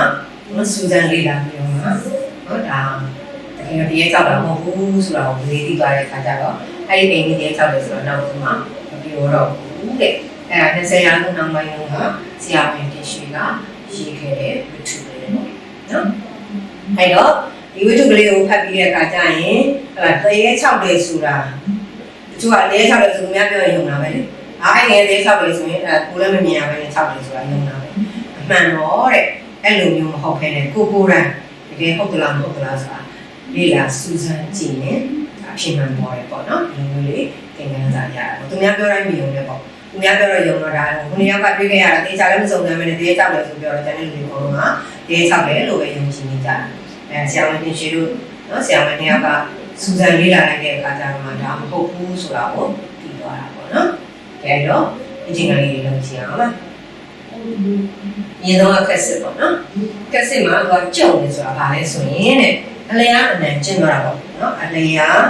မစူဇန်လေးလာပြီးတော့မှဟုတ်ဒါတကယ်တော့ဒီရဲ့ဆောက်တာမဟုတ်ဘူးဆိုတာကိုလေးသိသွားတဲ့အခါကျတော့အဲ့ဒီအိမ်ကြီးရဲ့ဆောက်တယ်ဆိုတော့နောက်ဆုံးမှမပြောတော့ဘူးတဲ့အဲ့ဒါ20ရာခိုင်နှုန်းပိုင်းကဆရာမင်းတင်ရှိကရေးခဲ့တဲ့ဝတ္ထုလေးပေါ့နော်အဲ့တော့ဒီဝတ္ထုကလေးကိုဖတ်ပြီးတဲ့အခါကျရင်အဲ့ဒါတရေ6တယ်ဆိုတာတ ချို့ကလဲ၆တယ်ဆိုသူများပြောရင်ယုံတာပဲလေ။အားအဲ့လဲ၆တယ်ဆိုရင်အဲကိုလည်းမမြင်ရဘဲနဲ့၆တယ်ဆိုတာယုံတာပဲ။အမှန်တော့တဲ့အဲ့လိုမျိုးမဟုတ်ခဲနဲ့ကိုကိုယ်တိုင်တကယ်ဟုတ်သလားမဟုတ်သလားဆိုတာလေ့လာစူးစမ်းကြည့်ရင်အဖြစ်မှန်ပေါ်တယ်ပေါ့နော်။ဒီလိုလေးသင်ခန်းစာရတာ။သူများပြောတိုင်းမယုံနဲ့ပေါ့။သူများပြောတော့ယုံတော့ဒါခုနှစ်ယောက်ကတွေ့ခဲ့ရတာတေချာလည်းမစုံစမ်းမနဲ့တေချောက်တယ်ဆိုပြောတော့တန်းတဲ့လူတွေကတော့ကတေချောက်တယ်လို့ပဲယုံကြည်နေကြတယ်။အဲဆရာမတင်ရှိတို့နော်ဆရာမနှစ်ယောက်က စူဇန်လေးလာလိုက်တဲ့အခါကျတော့မှဒါမဟုတ်ဘူးဆိုတာကိုသိသွားတာပေါ့နော်။အဲတော့အချိန်ကလေးတွေလုံးချင်အောင်လား။ညီတော့အခက်စစ်ပေါ့နော်။အခက်စစ်မှာသူကကြုံနေဆိုတာဗာလဲဆိုရင်တဲ့အလျားအနံကျင့်သွားတာပေါ့နော်။အလျား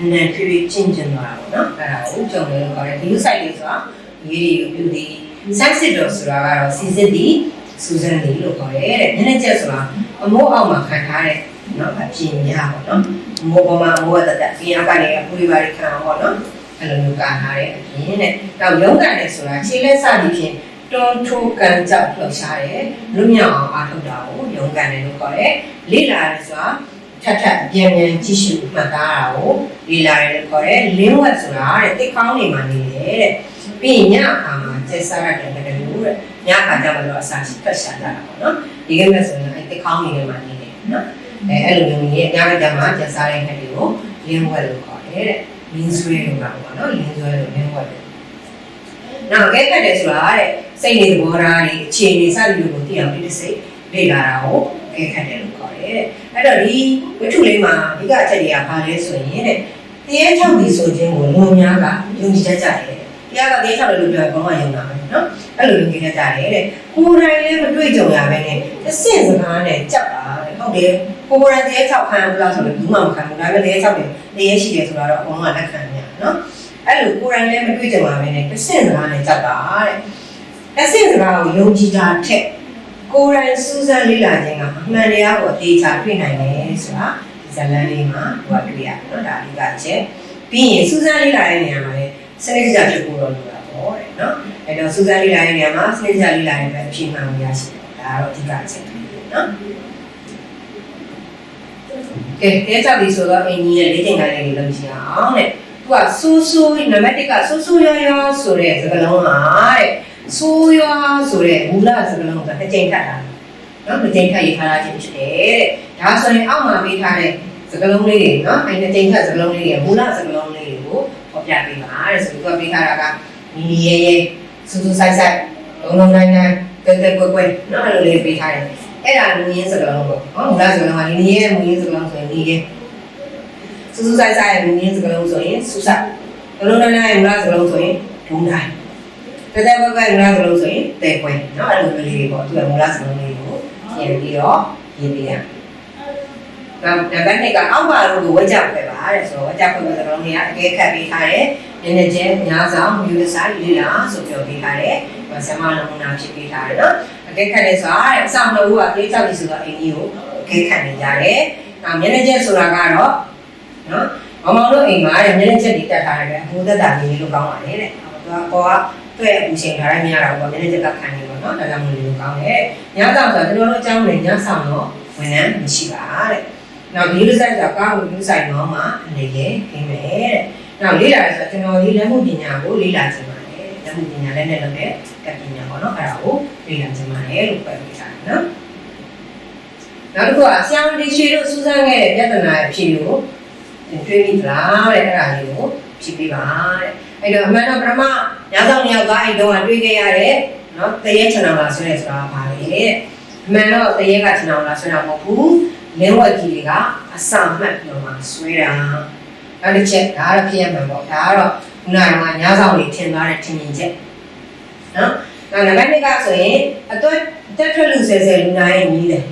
အနံဖြည်းဖြည်းကျင့်ကျင့်သွားတာပေါ့နော်။အဲဒါကိုကြုံတယ်လို့ခေါ်တယ်။ဒီဥဆိုင်လေးဆိုတာရေးတွေပြုသည်။ sex တော့ဆိုတာကတော့စီစစ်သည်စူဇန်သည်လို့ခေါ်တယ်တဲ့။နည်းနည်းချက်ဆိုတာအမိုးအောက်မှာခံထားတဲ့ နော်အပြင်များပေါ့နော်။မိုးပေါ်မှာမိုးရတဲ့ပြင်အောက်ကနေပူရီပါရီခံအောင်ပေါ့နော်။အဲ့လိုမျိုးကာထားတဲ့အပြင်တဲ့။နောက်ရုံးကန်တယ်ဆိုတာခြေလက်စသည်ဖြင့်တွန်းထိုးကန်ကြောက်လှော်ရှားတယ်။လွတ်မြောက်အောင်အားထုတ်တာကိုရုံးကန်တယ်လို့ခေါ်တယ်။လေ့လာတယ်ဆိုတာထပ်ထပ်ပြန်ပြန်ကြည့်ရှုမှတ်သားတာကိုလေ့လာတယ်လို့ခေါ်တယ်။လင်းဝက်ဆိုတာတဲ့တိတ်ကောင်းနေမှနေတယ်တဲ့။ပြီးရင်ညအခါမှာကျက်စားရတယ်လည်းလို့တဲ့။ညအခါကျမှတော့အစာရှိဖက်ရှာကြတာပေါ့နော်။ဒီကိစ္စဆိုရင်အဲ့တိတ်ကောင်းနေနေမှနေတယ်နော်။ အဲအဲ့လိုမျိုးကြီးညဘက်ကျမှကျက်စားတဲ့ခက်တွေကိုလင်းဝက်လို့ခေါ်တယ်တဲ့။လင်းဆွဲလို့ပါပေါ့နော်။လင်းဆွဲလို့လင်းဝက်တယ်။နောက်ကဲခက်တယ်ဆိုတာတဲ့စိတ်နေသဘောထားတွေအခြေအနေစသည်တွေကိုသိအောင်ဒီတစ်စိတ်လေ့လာတာကိုကဲခက်တယ်လို့ခေါ်တယ်တဲ့။အဲ့တော့ဒီဝိထုလေးမှာအဓိကအချက်တွေကဘာလဲဆိုရင်တဲ့တရားချောက်ပြီးဆိုခြင်းကိုလူများကယုံကြည်တတ်ကြတယ်။တရားကတရားချောက်တယ်လို့ပြောရင်ဘောကယုံတာပဲနော်။အဲ့လိုယုံကြည်တတ်ကြတယ်တဲ့။ကိုယ်တိုင်လည်းမတွေ့ကြုံရပဲနဲ့အစင့်စကားနဲ့ကြက်ပါတဲ့။ဟုတ်တယ်။ ကိုယ်တိုင်တရားချောက်ခံဘူးလားဆိုတော့ဘူးမှမခံဘူး။ဒါပေမဲ့တရားချောက်တယ်တရားရှိတယ်ဆိုတာတော့အကုန်လုံးကလက်ခံရနော်။အဲ့လိုကိုယ်တိုင်လည်းမတွေ့ကြုံရပဲနဲ့အစင့်စကားနဲ့ကြက်ပါတဲ့။အစင့်စကားကိုယုံကြည်တာထက်ကိုယ်တိုင်စူးစမ်းလေ့လာခြင်းကအမှန်တရားကိုအသေးချာတွေ့နိုင်တယ်ဆိုတာဇလန်းလေးမှာဟိုကတွေ့ရတယ်နော်ဒါအဓိကချက်ပြီးရင်စူးစမ်းလေ့လာတဲ့နေရာမှာလည်းစနစ်တကျဖြစ်ဖို့တော့လိုတာပေါ့တဲ့နော်အဲ့တော့စူးစမ်းလေ့လာတဲ့နေရာမှာစနစ်တကျလေ့လာတဲ့အတွက်အဖြစ်မှန်ကိုရရှိတယ်ဒါကတော့အဓိကချက်ပဲနော် ကဲတဲချပြီဆိုတော့အင်ကြီးရဲ့လေးတင်ကိုင်းလေးလုပ်ချင်အောင်တဲ့သူကစူးစူးနံပါတ်1ကစူးစူးရောရောဆိုတဲ့စကားလုံးဟာတဲ့ဆိုးရွားဆိုတဲ့မူလစကားလုံးကတစ်ကြိမ်ထပ်တာနော်တစ်ကြိမ်ထပ်ရေးထားတာချင်းဖြစ်တယ်တဲ့ဒါဆိုရင်အောက်မှာပေးထားတဲ့စစကလုံးလေးတွေနော်အဲ့ဒီတင်ခတ်စကလုံးလေးတွေမူလစကလုံးလေးတွေကိုဟောပြပေးပါတဲ့ဆိုပြီးတော့ပေးထားတာကနီနီရဲရဲစူးစူးဆိုင်ဆိုင်လုံးလုံးနိုင်နိုင်တဲတဲကွယ်ကွယ်နော်အဲ့လိုလေးပေးထားတယ် အဲ့ဒါနီရဲစကလုံးပေါ့နော်မူလစကလုံးကနီနီရဲမူရဲစကလုံးဆိုရင်နီရဲစူးစူးဆိုင်ဆိုင်မူရဲစကလုံးဆိုရင်စူးဆိုင်လုံးလုံးနိုင်နိုင်မူလစကလုံးဆိုရင်ဒုံတိုင်းတဲတဲကွယ်ကွယ်မူလစကလုံးဆိုရင်တဲကွယ်နော်အဲ့လိုလေးတွေပေါ့သူကမူလစကလုံးလေးကိုပြင်ပြီးတော့ရေးပေးရနောက်နံပါတ်2ကအောက်ပါလို့ကိုဝက်ကြဖွဲ့ပါတဲ့ဆိုတော့ဝက်ကြဖွဲ့တဲ့စကလုံးတွေကအကဲခတ်ပေးထားတယ်နည်းနည်းချင်းညာဆောင်ယူရစာလေးလာဆိုပြောပေးထားတယ်ဆမနမူနာဖြစ်ပေးထားတယ်နော် အကဲခတ်လဲဆိုတာတဲ့အဆောင်လို့ကလေးချောက်ပြီဆိုတော့အိမ်ကြီးကိုအကဲခတ်နေကြတယ်နောက်မျက်နှာချက်ဆိုတာကတော့နော်မောင်မောင်တို့အိမ်မှာတဲ့မျက်နှာချက်တွေတက်ထားတယ်အဘိုးသက်တာလေးလို့ကောင်းပါလေတဲ့သူကပေါ်ကတွေ့အပူချိန်ထားရမြင်ရတာပေါ့မျက်နှာချက်ကခံနေပေါ့နော်ဒါကြောင့်မလို့ကောင်းတယ်ညဆောင်ဆိုတာကျွန်တော်တို့အကြောင်းနဲ့ညဆောင်တော့ဝန်ထမ်းမရှိပါတဲ့နောက်ဒီလိုဆိုင်ကကားကိုယူဆိုင်တော့မှအနေနဲ့ခင်းမယ်တဲ့နောက်လေးလာဆိုကျွန်တော်ဒီလက်မှုပညာကိုလေးလာချင်ပါတယ်လက်မှုပညာလည်းနဲ့လုပ်တဲ့ကပညာပေါ့နော်အဲ့ဒါကို လေးလာချင်ပါတယ်လို့ပြောပြထားတယ်နော်နောက်တစ်ခုကဆရာဝန်ဒီရွှေတို့စူးစမ်းခဲ့တဲ့ပြဿနာရဲ့အဖြေကိုတွေးမိသလားတဲ့အဲ့ဒါလေးကိုဖြေပေးပါတဲ့အဲ့တော့အမှန်တော့ပထမညဆောင်ညောက်ကအဲ့တော့တွေးခဲ့ရတဲ့နော်တရေချင်အောင်လားဆိုရဲဆိုတာပါလေတဲ့အမှန်တော့တရေကချင်အောင်လားဆိုတာမဟုတ်ဘူးလင်းဝက်ကြီးတွေကအစာမှတ်ပြီးတော့မှဆွဲတာနောက်တစ်ချက်ဒါကတော့ဖြစ်ရမှာပေါ့ဒါကတော့ခုနကညဆောင်တွေထင်သွားတဲ့ထင်မြင်ချက်နော် နောက်နံပါတ်2ကဆိုရင်အတော့တက်ထွက်လူဆယ်ဆယ်လူနာရဲ့မြည်တယ်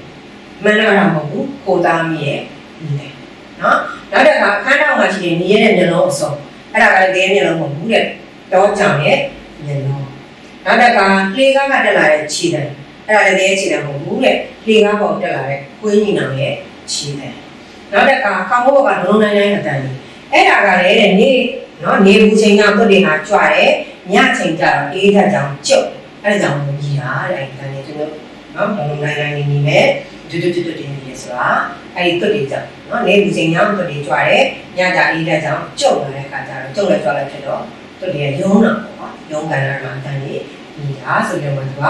မှန်တော့တာမဟုတ်ဘူးကိုသားမီးရဲ့မြည်တယ်နော်နောက်တစ်ခါအခန်းထောင်မှာရှိတဲ့မြည်ရဲ့မျက်လုံးအစုံအဲ့ဒါကလည်းတင်းမျက်လုံးမဟုတ်ဘူးတဲ့တော့ကြောင်ရဲ့မျက်လုံးနောက်တစ်ခါလေကားကတက်လာတဲ့ခြေတံအဲ့ဒါလည်းတင်းခြေတံမဟုတ်ဘူးတဲ့လေကားပေါ်တက်လာတဲ့ကိုင်းညီနောင်ရဲ့ခြေတံနောက်တစ်ခါခေါင်းဘုတ်ကလုံးနိုင်နိုင်အတန်ကြီးအဲ့ဒါကလည်းတဲ့နေနော်နေဘူးချိန်ကသွတ်တွေဟာကြွတယ်ညချိန်ကျတော့အေးထက်ကြောင်ကျုပ် အဲ့ဒါကြောင့်ကြီးတာတဲ့အဲ့ဒါလည်းကျွန်တော်နော်လုံးနိုင်နိုင်နေနေမဲ့တူတူတူတူတင်နေဆိုတာအဲ့ဒီသွတ်တွေကြောင့်နော်နေဘူးချိန်ကသွတ်တွေကြွတယ်ညကြအေးထက်ကြောင်ကျုပ်လာတဲ့အခါကျတော့ကျုပ်လည်းကြွလည်းဖြစ်တော့သွတ်တွေရုံးတာပေါ့ရုံးကန်လာမှအတန်ကြီးကြီးတာဆိုပြီးတော့သူက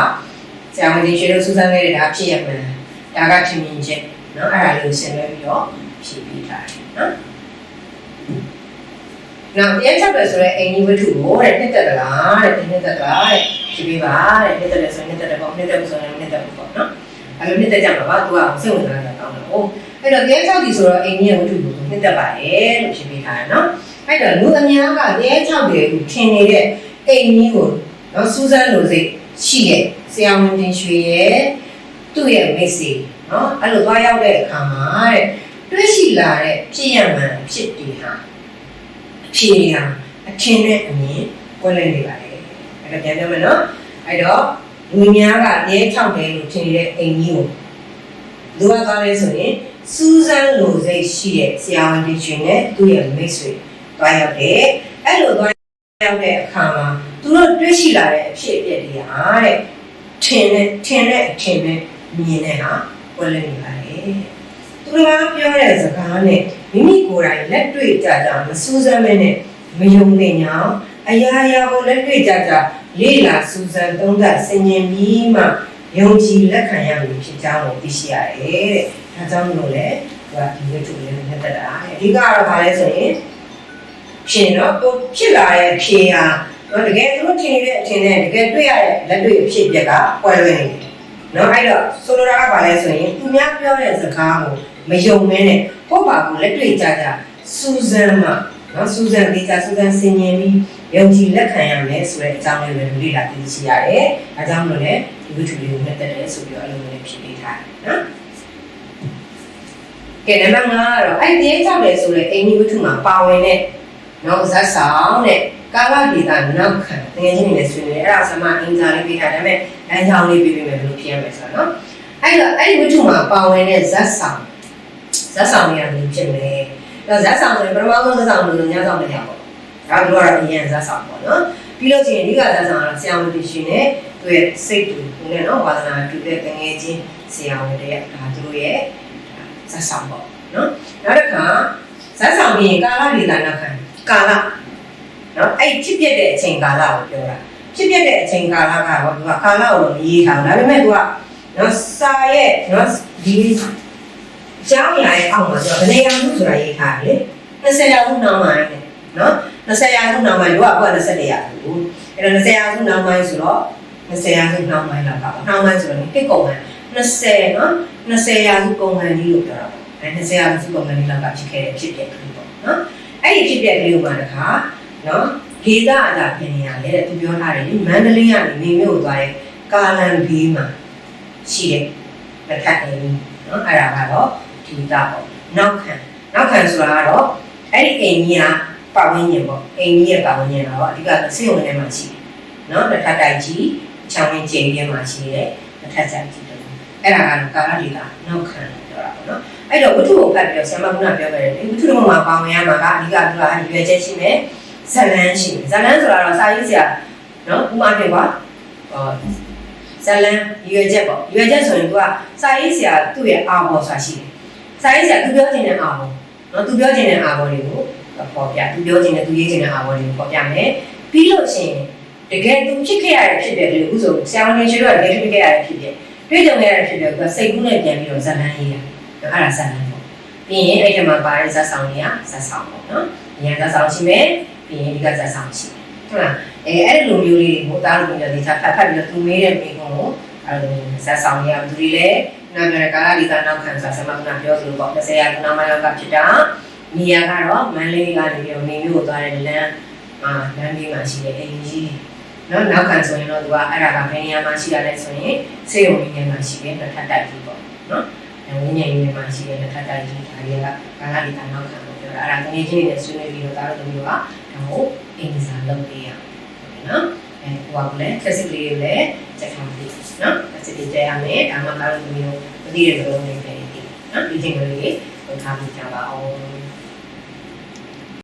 ဆရာမကြီးရွှေတို့စူးစမ်းခဲ့တဲ့ဒါဖြစ်ရမှန်းဒါကထင်မြင်ချက်နော်အဲ့ဒါလေးကိုရှင်းပြပြီးတော့ဖြည့်ပေးထားတယ်နော် နောက်ပြန်ချက်ပဲဆိုတော့အိမ်ကြီးဝတ္ထုကိုတဲ့နှစ်သက်သလားတဲ့နှစ်သက်သလားတဲ့ဖြည့်ပေးပါတဲ့နှစ်သက်တယ်ဆိုရင်နှစ်သက်တယ်ပေါ့နှစ်သက်ဘူးဆိုရင်နှစ်သက်ဘူးပေါ့နော်အဲ့လိုနှစ်သက်ကြမှာပါသူကစိတ်ဝင်စားတာကောင်းတယ်ဟုတ်အဲ့တော့ပြန်ချက်ပြီဆိုတော့အိမ်ကြီးဝတ္ထုကိုနှစ်သက်ပါတယ်လို့ဖြည့်ပေးထားတယ်နော်အဲ့တော့လူအများကတဲချောက်တယ်ကိုထင်နေတဲ့အိမ်ကြီးကိုနော်စူးစမ်းလို့စိတ်ရှိတဲ့ဆရာဝန်တင်ရွှေရဲ့သူ့ရဲ့မိတ်ဆွေနော်အဲ့လိုသွားရောက်တဲ့အခါမှာတဲ့တွေ့ရှိလာတဲ့ဖြစ်ရမှန်ဖြစ်တည်ဟာအ ဖြေဟာအထင်နဲ့အမြင်ကွဲလွဲနေပါလေအဲ့ဒါပြန်ပြောမယ်နော်အဲ့တော့လူများကရဲချောက်တယ်လို့ထင်နေတဲ့အိမ်ကြီးကိုလူကသွားလဲဆိုရင်စူးစမ်းလို့စိတ်ရှိတဲ့ဆရာဝန်တင်ရွှေနဲ့သူ့ရဲ့မိတ်ဆွေသွားရောက်တယ်အဲ့လိုသွားရောက်တဲ့အခါမှာသူတို့တွေ့ရှိလာတဲ့အဖြစ်အပျက်တွေဟာတဲ့ထင်တဲ့ထင်တဲ့အထင်နဲ့မြင်တဲ့ဟာကွဲလွဲနေပါလေသူတို့ကပြောတဲ့စကားနဲ့ မိမိကိုယ်တိုင်လက်တွေ့ကြကြမစူးစမ်းမဲနဲ့မယုံတဲ့ညောင်အရာရာကိုလက်တွေ့ကြကြလေ့လာစူးစမ်းသုံးသပ်ဆင်ခြင်ပြီးမှယုံကြည်လက်ခံရမည်ဖြစ်ကြောင်းကိုသိရှိရတယ်တဲ့ဒါကြောင့်မလို့လေသူကဒီဝိတ္ထုလေးနဲ့တက်တာတဲ့အဓိကတော့ဘာလဲဆိုရင်ဖြစ်တော့သူဖြစ်လာတဲ့ဖြေဟာတော့တကယ်သူတို့ထင်နေတဲ့အထင်နဲ့တကယ်တွေ့ရတဲ့လက်တွေ့အဖြစ်အပျက်ကကွဲလွဲနေတယ်နော်အဲ့တော့ဆိုလိုတာကဘာလဲဆိုရင်သူများပြောတဲ့စကားကို မယုံမဲနဲ့ကိုယ့်ဘာကိုလက်တွေ့ကြကြစူးစမ်းမှနော်စူးစမ်းပြီးကြစူးစမ်းဆင်ခြင်ပြီးယုံကြည်လက်ခံရမယ်ဆိုတဲ့အကြောင်းလေးကိုလေ့လာသိရှိရတယ်။အဲကြောင့်မလို့လေဒီဝိထုလေးကိုနဲ့တက်တယ်ဆိုပြီးတော့အလုံးလေးဖြည့်ပေးထားတယ်နော်။ကဲနံပါတ်5ကတော့အဲ့ဒီကြောက်တယ်ဆိုတဲ့အိမ်ကြီးဝိထုမှာပါဝင်တဲ့နော်ဇက်ဆောင်တဲ့ကာလဒေတာနောက်ခံတကယ်ချင်းနေဆွေးနွေးအဲ့ဒါဆမအင်ဂျာလေးပေးထားဒါပေမဲ့လမ်းကြောင်းလေးပေးပေးမယ်ဘယ်လိုဖြစ်ရမလဲဆိုတော့နော်အဲ့တော့အဲ့ဒီဝိထုမှာပါဝင်တဲ့ဇက်ဆောင် ဇက်ဆောင်တွေကဘယ်လိုဖြစ်မလဲတော့ဇက်ဆောင်ဆိုရင်ပထမဆုံးဇက်ဆောင်လို့ညဆောင်မရပါဘူးဒါတို့ကတော့အရင်ဇက်ဆောင်ပေါ့နော်ပြီးလို့ချင်းအဓိကဇက်ဆောင်ကတော့ဆရာဝန်တီရှင်နဲ့သူရဲ့စိတ်တူနဲ့နော်ဝါသနာတူတဲ့တငယ်ချင်းဆရာဝန်တွေရဲ့ဒါသူတို့ရဲ့ဇက်ဆောင်ပေါ့နော်နောက်တစ်ခါဇက်ဆောင်ပြီးရင်ကာလဒေတာနောက်ခံကာလနော်အဲ့ဖြစ်ပြတဲ့အချိန်ကာလကိုပြောတာဖြစ်ပြတဲ့အချိန်ကာလကတော့သူကကာလကိုမရေးထားဘူးဒါပေမဲ့သူကနော်စာရဲ့နော်ဒီ ကျောင်းလာရဲ့အောက်မှာဆိုတော့ဘယ်နေရာမှုဆိုတာရေးထားတယ်လေ20ရာစုနောက်ပိုင်းနဲ့နော်20ရာစုနောက်ပိုင်းတော့အခုက24ရာစုအဲ့တော့20ရာစုနောက်ပိုင်းဆိုတော့20ရာစုနောက်ပိုင်းလောက်ပါနောက်ပိုင်းဆိုတော့တစ်ကုန်မှ20နော်20ရာစုကုန်မှန်ကြီးလို့ပြောတာပေါ့အဲ20ရာစုကုန်မှန်ကြီးလောက်ကဖြစ်ခဲ့တဲ့ဖြစ်တဲ့ကလေးပေါ့နော်အဲ့ဒီဖြစ်တဲ့ကလေးကိုမှတခါနော်ဒေသအတာပြင်နေရတယ်တဲ့သူပြောထားတယ်မန္တလေးကနေနေမြို့ကိုသွားတဲ့ကာလန်ဘေးမှာရှိတဲ့တစ်ခါအိမ်နော်အဲ့ဒါကတော့ ဒီတာပေါ့နောက်ခံနောက်ခံဆိုတာကတော့အဲ့ဒီအိမ်ကြီးကပတ်ဝန်းကျင်ပေါ့အိမ်ကြီးရဲ့ပတ်ဝန်းကျင်ကတော့အဓိကဆေးရုံထဲမှာရှိတယ်နော်တစ်ခါတိုက်ကြီးချောင်းရင်းကျင်းထဲမှာရှိတဲ့တစ်ခါတိုက်ကြီးတယ်အဲ့ဒါကတော့ကာလဒေတာနောက်ခံပြောတာပေါ့နော်အဲ့တော့ဝတ္ထုကိုဖတ်ပြီးတော့ဆရာမကပြောခဲ့တယ်ဝတ္ထုတော်မှာပါဝင်ရမှာကအဓိကသူကရွယ်ချက်ရှိမယ်ဇလန်းရှိတယ်ဇလန်းဆိုတာတော့စာရေးဆရာနော်ဥမာဖြစ်ပါဟောဇလန်းရွယ်ချက်ပေါ့ရွယ်ချက်ဆိုရင်သူကစာရေးဆရာသူ့ရဲ့အာဘော်ဆိုတာရှိတယ် စာရေးဆရာသူပြောချင်တဲ့အာဘော်နော်သူပြောချင်တဲ့အာဘော်တွေကိုပေါ်ပြသူပြောချင်တဲ့သူရေးချင်တဲ့အာဘော်တွေကိုပေါ်ပြမယ်ပြီးလို့ရှိရင်တကယ်သူဖြစ်ခဲ့ရတဲ့ဖြစ်တဲ့လေဥဆိုဆရာဝန်ကြီးတို့ကတကယ်ဖြစ်ခဲ့ရတဲ့ဖြစ်တဲ့တွေ့ကြုံရတဲ့ဖြစ်တဲ့ကစိတ်ကူးနဲ့ပြန်ပြီးတော့ဇလန်းရေးတာအဲ့ဒါဇလန်းပေါ့ပြီးရင်အဲ့ဒီမှာပါတဲ့ဇက်ဆောင်တွေကဇက်ဆောင်ပေါ့နော်ဉာဏ်ဇက်ဆောင်ရှိမယ်ပြီးရင်ဒီကဇက်ဆောင်ရှိမယ်ဟုတ်လားအဲအဲ့ဒီလိုမျိုးလေးကိုတားလို့ပြောနေတာဖတ်ဖတ်ပြီးတော့သူမေးတဲ့မိကုံကိုအဲ့လိုဇက်ဆောင်တွေကဘယ်သူတွေလဲ နာမည်ကာလာဒီကနောက်ခံဆိုဆမကနာပြောသလိုပေါ့20ရာခုနောက်မှလောက်ကဖြစ်တာနေရာကတော့မန္တလေးကနေပြီးတော့နေမျိုးကိုသွားတဲ့လမ်းအာလမ်းလေးမှာရှိတဲ့အိမ်ကြီးနော်နောက်ခံဆိုရင်တော့သူကအဲ့ဒါကဘယ်နေရာမှာရှိရလဲဆိုရင်စေယုံနေရာမှာရှိတဲ့နှစ်ထပ်တိုက်ကြီးပေါ့နော်အဲဝိညာဉ်ရေးမှာရှိတဲ့နှစ်ထပ်တိုက်ကြီးဒါတွေကကာလာဒီကနောက်ခံလို့ပြောတာအဲ့ဒါငွေချင်းတွေနဲ့ဆွေးနွေးပြီးတော့ဒါတို့မျိုးကဒါကိုအင်စာလုပ်ပေးရနော်အဲဟိုကလည်း physically ကိုလည်းချက်ထားပြီး နော် physically ကြရမယ်ဒါမှမဟုတ်မျိုးမသိတဲ့ဘယ်လိုနေလဲဒီနော်ဒီချိန်လေးကိုထားပြီးကြပါအောင်